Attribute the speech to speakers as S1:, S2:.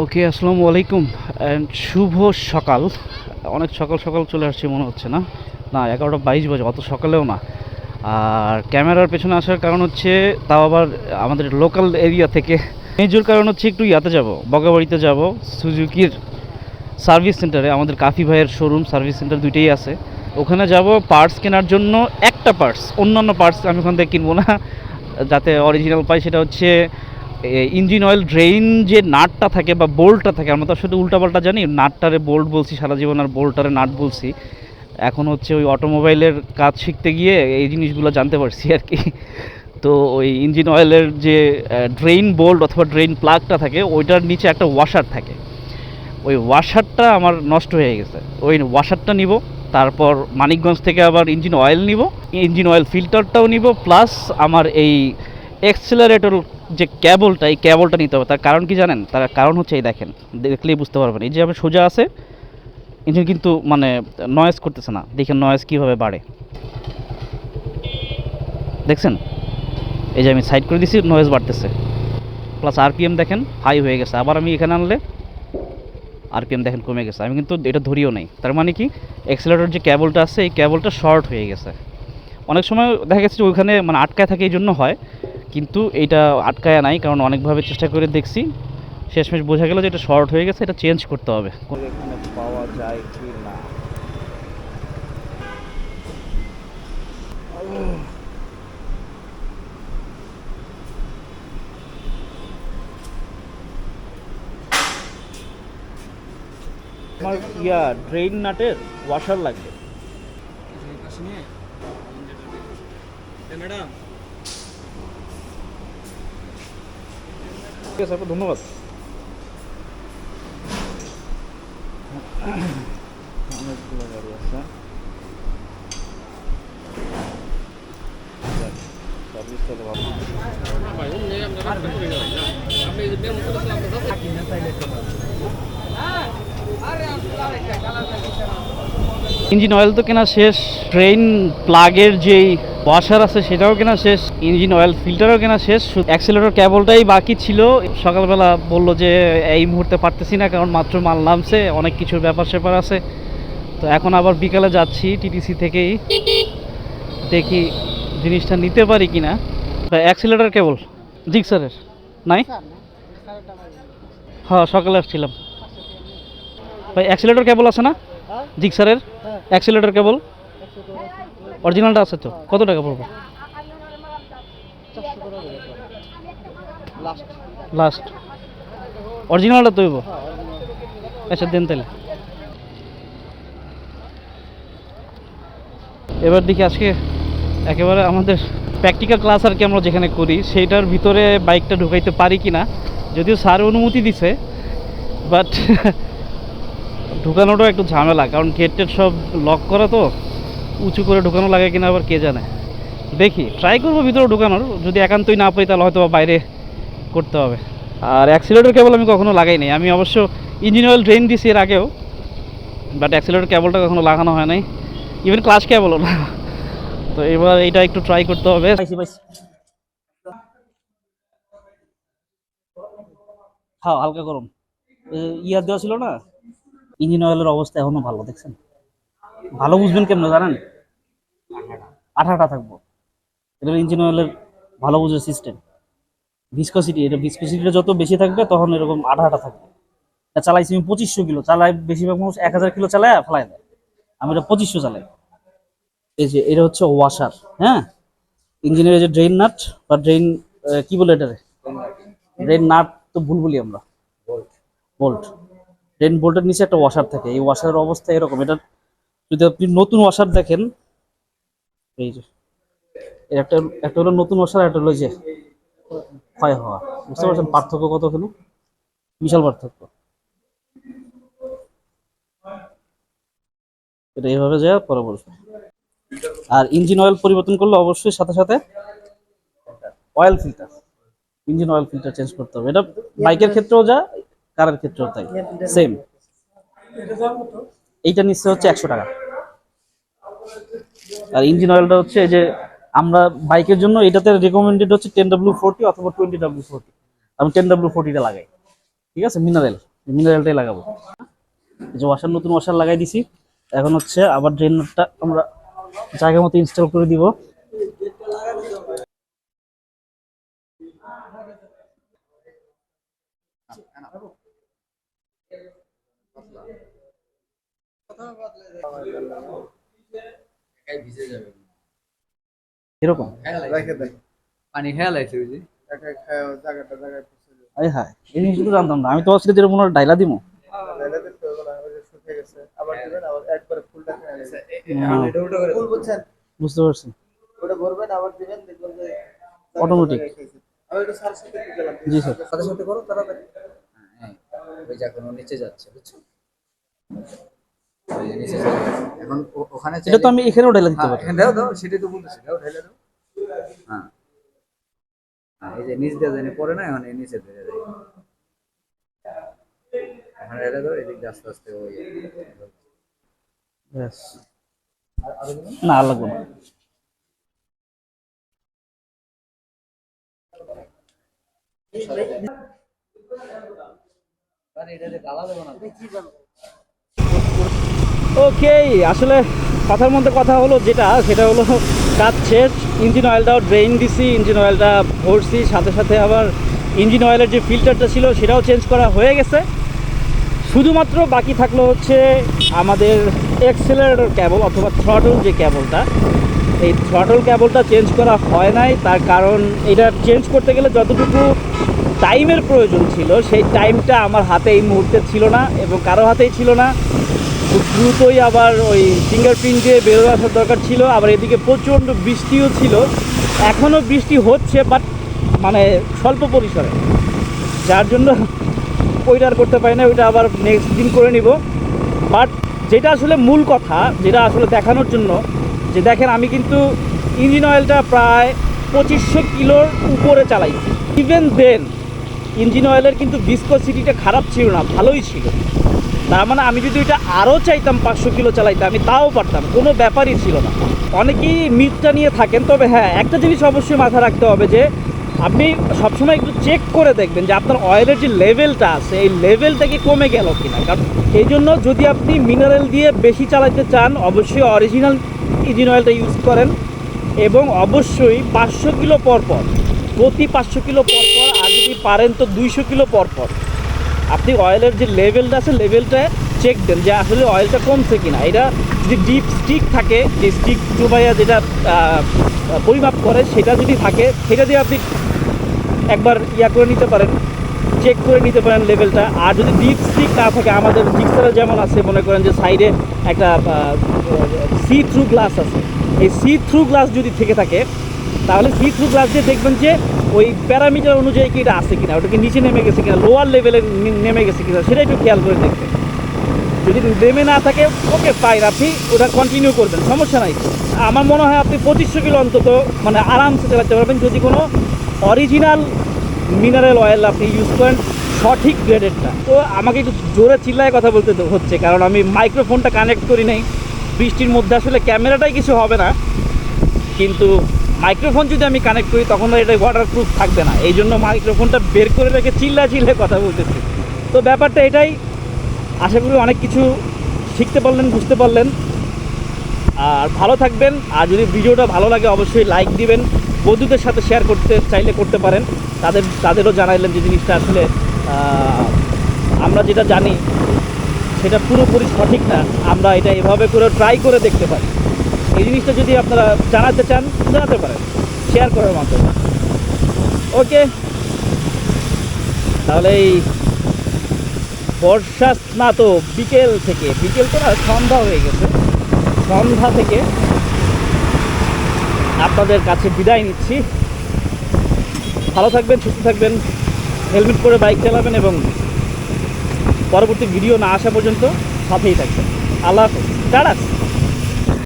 S1: ওকে, আসসালামু আলাইকুম অ্যান্ড শুভ সকাল। অনেক সকাল সকাল চলে আসছে মনে হচ্ছে না? না, এগারোটা বাইশ বাজে, অত সকালেও না। আর ক্যামেরার পেছনে আসার কারণ হচ্ছে, তাও আবার আমাদের লোকাল এরিয়া থেকে। মেজর কারণ হচ্ছে একটু ইয়াতে যাব, বগাবাড়িতে যাব, সুজুকির সার্ভিস সেন্টারে আমাদের কাফি ভাইয়ের শোরুম সার্ভিস সেন্টার দুইটাই আছে। ওখানে যাব পার্টস কেনার জন্য একটা পার্টস অন্যান্য পার্টস আমি ওখান থেকে কিনবো না। যাতে অরিজিনাল পাই, সেটা হচ্ছে ইঞ্জিন অয়েল ড্রেইন যে নাটটা থাকে বা বোল্টটা থাকে, আমরা তো আসলে উল্টাপাল্টা জানি, নাটটারে বোল্ট বলছি, সারা জীবন আর বোল্টারে নাট বলছি। এখন হচ্ছে ওই অটোমোবাইলের কাজ শিখতে গিয়ে এই জিনিসগুলো জানতে পারছি আর কি। তো ওই ইঞ্জিন অয়েলের যে ড্রেইন বোল্ট অথবা ড্রেইন প্লাগটা থাকে, ওইটার নিচে একটা ওয়াশার থাকে। ওই ওয়াশারটা আমার নষ্ট হয়ে গেছে। ওই ওয়াশারটা নিব, তারপর মানিকগঞ্জ থেকে আবার ইঞ্জিন অয়েল নিব, ইঞ্জিন অয়েল ফিল্টারটাও নিব প্লাস আমার এই এক্সেলারেটর যে ক্যাবলটা এই ক্যাবলটা নিতে হবে। তার কারণ কি জানেন? তার কারণ হচ্ছে এই দেখেন, দেখলেই বুঝতে পারবেন। এই যে আমি সোজা আছে ইঞ্জিন কিন্তু মানে নয়েজ করতেছে না। দেখেন নয়েজ কীভাবে বাড়ে। দেখছেন? এই যে আমি সাইড করে দিছি নয়েজ বাড়তেছে। প্লাস আরপিএম দেখেন হাই হয়ে গেছে। আবার আমি এখানে আনলে আরপিএম দেখেন কমে গেছে। আমি কিন্তু এটা ধরিও নাই। তার মানে কি? এক্সেলেটর যে ক্যাবলটা আছে, এই ক্যাবলটা শর্ট হয়ে গেছে। অনেক সময় দেখা গেছে যে ওইখানে মানে আটকায় থাকে, এই জন্য হয়। কিন্তু এটা আটকায় নাই কারণ অনেকভাবে চেষ্টা করে দেখছি। শেষমেশ বোঝা গেল যে এটা শর্ট হয়ে গেছে এটা চেঞ্জ করতে হবে।
S2: এখানে পাওয়া যায় কি না?
S1: আমার ইয়া ড্রেন নাটের ওয়াশার লাগবে।
S2: ম্যাডাম
S1: ঠিক আছে ধন্যবাদ অনেকগুলো গাড়ি আছে যাক, সার্ভিস তাহলে ভালো। ইঞ্জিন অয়েল তো কেনা শেষ ট্রেন প্লাগের যেই ওয়াশার আছে সেটাও কেনা শেষ ইঞ্জিন অয়েল ফিল্টারও কেনা শেষ অ্যাক্সেলেটর কেবলটাই বাকি ছিল। সকালবেলা বলল যে এই মুহূর্তে পারতেছি না কারণ মাত্র মাল নামছে অনেক কিছুর ব্যাপার স্যাপার আছে। তো এখন আবার বিকালে যাচ্ছি টিটিসি থেকেই দেখি জিনিসটা নিতে পারি কি না অ্যাক্সেলেটর কেবল জিক্সারের নাই? হ্যাঁ সকালে আসছিলাম। ভাই অ্যাক্সিলেটর কেবল আছে না? জিক্সারের অ্যাক্সিলেটার কেবল অরিজিনালটা আছে তো কত টাকা পড়বে? লাস্ট অরিজিনালটা তো হইব। আচ্ছা দেন তাহলে। এবার দেখি আজকে একেবারে আমাদের প্র্যাকটিক্যাল ক্লাস আর কি আমরা যেখানে করি সেইটার ভিতরে বাইকটা ঢুকাইতে পারি কি না যদিও স্যার অনুমতি দিছে বাট ঢুকানোটাও একটু ঝামেলা, কারণ গেট টেট সব লক করা তো, উঁচু করে ঢুকানো লাগে কিনা আবার কে জানে। দেখি ট্রাই করব ভিতরে ঢুকানোর, যদি একান্তই না পাই তাহলে হয়তো বাইরে করতে হবে। আর অ্যাক্সিলেটর কেবল আমি কখনো লাগাই নাই, আমি অবশ্য ইঞ্জিন অয়েল ড্রেন দিছি এর আগেও বাট অ্যাক্সিলেটর কেবলটা কখনো লাগানো হয় নাই ইভেন ক্লাস কেবলও না। তো এবার এটা একটু ট্রাই করতে হবে। হ্যাঁ হালকা গরম। ইয়ার দেওয়া ছিল না? ইঞ্জিন অয়েলের অবস্থা এখনও ভালো, দেখছেন? ভালো বুঝবেন কেমন, জানেন? আঠাটা থাকব। এটা ইঞ্জিন অয়েলের ভালো বুঝার সিস্টেম ভিসকসিটি এটা ভিসকসিটিটা যত বেশি থাকবে, তখন এরকম আঠা আঠা থাকবে। এটা চালাইছি আমি পঁচিশশো কিলো চালাই বেশিরভাগ মানুষ এক হাজার কিলো চালায় ফেলাই দেয় আমি এটা পঁচিশশো চালাই। এই যে, এটা হচ্ছে ওয়াশার হ্যাঁ? ইঞ্জিনের যে ড্রেন নাট বা ড্রেন কি বলে এটারে? ড্রেন নাট তো ভুল বলি আমরা। বোল্ট বোল্ট ড্রেন বোল্টের নিচে একটা ওয়াশার থাকে। এই ওয়াশারের অবস্থা এরকম। এটা যদি আপনি নতুন ওয়াশার দেখেন, এই যে একটা একটা হলো নতুন ওয়াশার একটা হলো যে, ক্ষয় হওয়া। বুঝতে পারছেন পার্থক্য কতখানি বিশাল পার্থক্য। এটা এইভাবে যায় পরে বলব আর ইঞ্জিন অয়েল পরিবর্তন করলে অবশ্যই সাথে সাথে oil filter engine oil filter change করতে হবে। এটা বাইকের ক্ষেত্রেও যা কারের ক্ষেত্রেও তাই। সেম এইটা নিচ্ছে হচ্ছে একশো টাকা। আর ইঞ্জিন অয়েলটা হচ্ছে এই যে আমরা বাইকের জন্য এটাতে রেকমেন্ডেড হচ্ছে টেন ডাব্লিউ ফোরটি অথবা টোয়েন্টি ডাব্লিউ ফোরটি আমি টেন ডাব্লিউ ফোরটিটা লাগাই। ঠিক আছে? মিনারেল মিনারেলটাই লাগাবো। এই যে ওয়াশার নতুন ওয়াশার লাগাই দিছি। এখন হচ্ছে আবার ড্রেনটা আমরা জায়গা মতো ইনস্টল করে দিব। এরকম
S3: পানি খেয়াল আছে বুঝি?
S4: একা খায় জায়গাটা জায়গায় পৌঁছে যায়
S1: আরে হ্যাঁ এই জিনিসগুলো জানতাম না। আমি তো আজকে যেরকম মনে হয় ডাইলা দিব হ্যাঁ,
S4: ফুল বুঝছেন?
S1: বুঝতে পারছি।
S4: গেলাম।
S1: জি স্যার।
S3: সাথে সাথে করো তাড়াতাড়ি। হ্যাঁ ওই যে নিচে যাচ্ছে বুঝছ? এখন ওখানে
S1: এটা তো আমি এখানেও ডাইলা দিতে
S3: হ্যাঁ,
S1: পারি
S3: এখানে দাও দাও সেটাই তো বলতেছি দাও ঢেলে দাও। হ্যাঁ। হ্যাঁ এই যে নিচ দিয়ে জানি পরে না এখন এই নিচে ধরে যায়। এখন ঢেলে দাও এদিক দিয়ে আস্তে আস্তে ওই
S1: ব্যাস না আর লাগবে না।
S3: এটাতে গালা দেবো না।
S1: ওকে আসলে কথার মধ্যে কথা হলো যেটা, সেটা হলো কাজ শেষ ইঞ্জিন অয়েলটাও ড্রেন দিছি ইঞ্জিন অয়েলটা ভরছি, সাথে সাথে আবার ইঞ্জিন অয়েলের যে ফিল্টারটা ছিল, সেটাও চেঞ্জ করা হয়ে গেছে। শুধুমাত্র বাকি থাকল হচ্ছে আমাদের এক্সেলারেটর ক্যাবল অথবা থ্রটল যে ক্যাবলটা এই থ্রটল ক্যাবলটা চেঞ্জ করা হয় নাই, তার কারণ এটা চেঞ্জ করতে গেলে যতটুকু টাইমের প্রয়োজন ছিল, সেই টাইমটা আমার হাতে এই মুহূর্তে ছিল না এবং কারও হাতেই ছিল না। খুব দ্রুতই আবার ওই ফিঙ্গারপ্রিন্ট দিয়ে বেরোয় আসার দরকার ছিল, আবার এদিকে প্রচণ্ড বৃষ্টিও ছিল। এখনও বৃষ্টি হচ্ছে বাট মানে স্বল্প পরিসরে। যার জন্য ওইটা আর করতে পারি না, ওইটা আবার নেক্সট দিন করে নিব। বাট যেটা আসলে মূল কথা, যেটা আসলে দেখানোর জন্য, যে দেখেন আমি কিন্তু ইঞ্জিন অয়েলটা প্রায় পঁচিশশো কিলোর উপরে চালাইছি। ইভেন দেন ইঞ্জিন অয়েলের কিন্তু ভিসকোসিটিটা খারাপ ছিল না, ভালোই ছিল। তার মানে আমি যদি এটা আরও চাইতাম পাঁচশো কিলো চালাইতে, আমি তাও পারতাম, কোনো ব্যাপারই ছিল না। অনেকেই মিথটা নিয়ে থাকেন, তবে হ্যাঁ একটা জিনিস অবশ্যই মাথায় রাখতে হবে যে, আপনি সবসময় একটু চেক করে দেখবেন যে আপনার অয়েলের যে লেভেলটা আছে, এই লেভেলটা কি কমে গেল কিনা? কারণ এই জন্য যদি আপনি মিনারেল দিয়ে বেশি চালাতে চান, অবশ্যই অরিজিনাল ইঞ্জিন অয়েলটা ইউজ করেন এবং অবশ্যই পাঁচশো কিলো পর পর প্রতি পাঁচশো কিলো পর পর আর যদি পারেন তো দুইশো কিলো পর পর আপনি অয়েলের যে লেভেলটা আছে লেভেলটা চেক দেন যে আসলে অয়েলটা কমছে কি না এটা যদি ডিপ স্টিক থাকে, যে স্টিক ডুবাইয়া যেটা পরিমাপ করে, সেটা যদি থাকে, সেটা দিয়ে আপনি একবার ইয়া করে নিতে পারেন চেক করে নিতে পারেন লেভেলটা আর যদি ডিপ স্টিক না থাকে, আমাদের জিক্সারে যেমন আছে, মনে করেন যে সাইডে একটা সি থ্রু গ্লাস আছে। এই সি থ্রু গ্লাস যদি থেকে থাকে তাহলে সি থ্রু গ্লাস দিয়ে দেখবেন যে ওই প্যারামিটার অনুযায়ী কি এটা আছে কিনা, ওটা কি নিচে নেমে গেছে কিনা লোয়ার লেভেলে নেমে গেছে কিনা, সেটা একটু খেয়াল করে দেখবেন। যদি নেমে না থাকে ওকে ফাইন আপনি ওটা কন্টিনিউ করবেন, সমস্যা নাই। আমার মনে হয় আপনি পঁচিশশো কিলো অন্তত মানে আরামসে চালাতে পারবেন, যদি কোনো অরিজিনাল মিনারেল অয়েল আপনি ইউজ করেন, সঠিক গ্রেডেরটা তো আমাকে একটু জোরে চিল্লায় কথা বলতে হচ্ছে, কারণ আমি মাইক্রোফোনটা কানেক্ট করি নাই। বৃষ্টির মধ্যে আসলে ক্যামেরাটাই কিছু হবে না, কিন্তু মাইক্রোফোন যদি আমি কানেক্ট করি, তখন এটা ওয়াটারপ্রুফ থাকবে না। এই জন্য মাইক্রোফোনটা বের করে রেখে চিল্লা চিল্লে কথা বলতেছি। তো ব্যাপারটা এটাই। আশা করি অনেক কিছু শিখতে পারলেন, বুঝতে পারলেন। আর ভালো থাকবেন। আর যদি ভিডিওটা ভালো লাগে, অবশ্যই লাইক দিবেন। বন্ধুদের সাথে শেয়ার করতে চাইলে করতে পারেন। তাদের, তাদেরও জানাইলেন যে জিনিসটা আসলে আমরা যেটা জানি, সেটা পুরোপুরি সঠিক না। আমরা এটা এভাবে করে ট্রাই করে দেখতে পারি। এই জিনিসটা যদি আপনারা জানাতে চান, জানাতে পারেন শেয়ার করার মাধ্যমে। ওকে তাহলে এই বর্ষা স্নাত বিকেল থেকে, বিকেল তো না, সন্ধ্যা হয়ে গেছে। সন্ধ্যা থেকে আপনাদের কাছে বিদায় নিচ্ছি। ভালো থাকবেন, সুস্থ থাকবেন, হেলমেট পরে বাইক চালাবেন এবং পরবর্তী ভিডিও না আসা পর্যন্ত সাথেই থাকবেন। আল্লাহ হাফেজ।